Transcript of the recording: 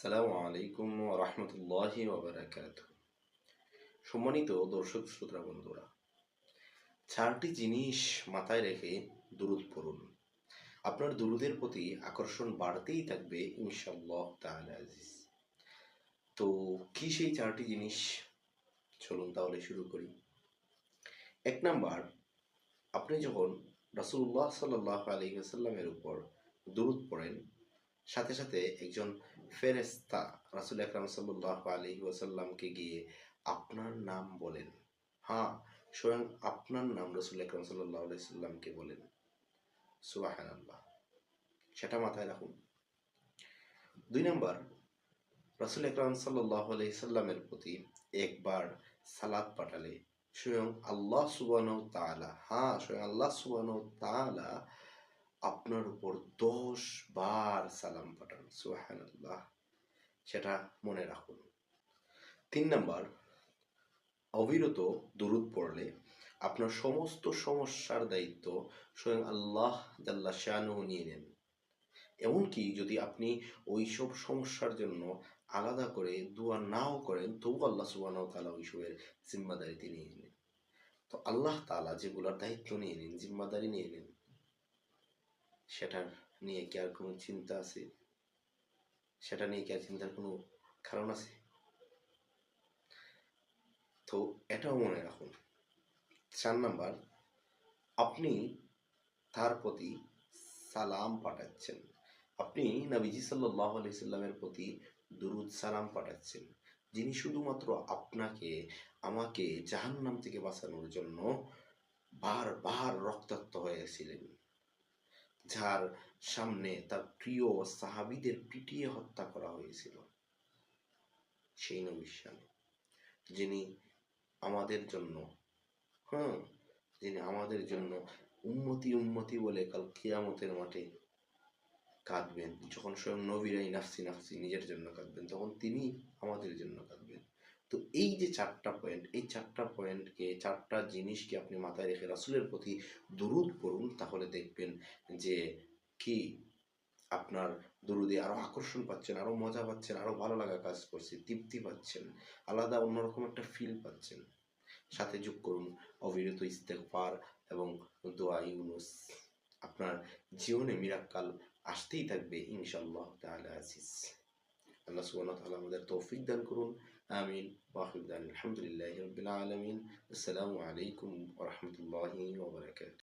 সালামু আলাইকুম রহমতুল্লাহি ওবরাকাত সম্মানিত দর্শক শ্রোতা বন্ধুরা, চারটি জিনিস মাথায় রেখে দুরুদ পড়ুন। আপনার দুরুদের প্রতি আকর্ষণ বাড়তেই থাকবে ইনশাল্লাহ তাহলে আজিজ। তো কি সেই চারটি জিনিস? চলুন তাহলে শুরু করি। এক নাম্বার, আপনি যখন রাসুল্লাহ সাল্লাহ আলী আসাল্লামের উপর দুরুদ পড়েন, সাথে সাথে একজন ফেরেস্তা রাসুল আকরাম সাল্লাহ আলী ওয়াসাল্লামকে গিয়ে আপনার নাম বলেন। হ্যাঁ স্বয়ং আপনার নাম রসুল আকরাম সাল্লাহ সাল্লামকে বলেন। সুবাহান আল্লাহ সেটা মাথায় রাখুন। দুই নম্বর, রসুল আকরাম সাল্লাহ সাল্লামের প্রতি একবার সালাদ পাঠালে স্বয়ং আল্লাহ সুবান তালা হ্যাঁ স্বয়ং আল্লাহ সুবান তালা আপনার উপর দশ বার সালাম পাঠান সুহান সেটা মনে রাখুন। তিন নাম্বার, অবিরত দরুদ পড়লে আপনার সমস্ত সমস্যার দায়িত্ব স্বয়ং আল্লাহ জাল্লা শানু নিয়ে নেন। এমনকি যদি আপনি ওই সব সমস্যার জন্য আলাদা করে দোয়া নাও করেন তবু আল্লাহ সুবাহ তালা ওইসবের জিম্মাদারি তিনি নিয়ে নেন। তো আল্লাহ তালা যেগুলোর দায়িত্ব নিয়ে নিন, জিম্মাদারি নিয়ে নিন সেটার নিয়ে কি আর কোনো চিন্তা আছে? সেটা নিয়ে কি আর চিন্তার কোনো কারণ আছে? তো এটাও মনে রাখুন, চার নাম্বার, আপনি তার প্রতি সালাম পাঠাচ্ছেন। আপনি নবীজি সাল্লাহ সাল্লামের প্রতি দুরুদ সালাম পাঠাচ্ছেন। যিনি শুধুমাত্র আপনাকে, আমাকে জাহান্নাম থেকে বাঁচানোর জন্য বারবার রক্তাক্ত হয়েছিলেন। যার সামনে তার প্রিয় সাহাবিদের পিটিয়ে হত্যা করা হয়েছিল। সেই নবিশ্বামী যিনি আমাদের জন্য হ্যাঁ যিনি আমাদের জন্য উন্মতি উন্মতি বলে কাল কিয়ামতের মাঠে কাঁদবেন। যখন স্বয়ং নবীরাই নাফসি নাফসি নিজের জন্য কাঁদবেন, তখন তিনি আমাদের জন্য কাঁদবেন। তো এই যে চারটা পয়েন্ট এই চারটা পয়েন্টকে চারটা জিনিসকে আপনি মাথায় রেখে রাসুলের প্রতি দরুদ করুন তাহলে দেখবেন যে কি আপনার দরুদে আরও আকর্ষণ পাচ্ছেন, আরও মজা পাচ্ছেন, আরও ভালো লাগা কাজ করছে, তৃপ্তি পাচ্ছেন, আলাদা অন্যরকম একটা ফিল পাচ্ছেন। সাথে যোগ করুন, অবিরত ইস্তেকফার এবং দোয়া ইউনুস। আপনার জীবনে মিরাক্কাল আসতেই থাকবে ইনশাল্লাহ তাহলে আসিস আল্লাহ সুবহানাহু ওয়া তাআলা আমাদের তৌফিক দান করুন আমিন ওয়াখির দান আলহামদুলিল্লাহি রাব্বিল আলামিন আসসালামু আলাইকুম ওয়া রাহমাতুল্লাহি ওয়া বারাকাতুহু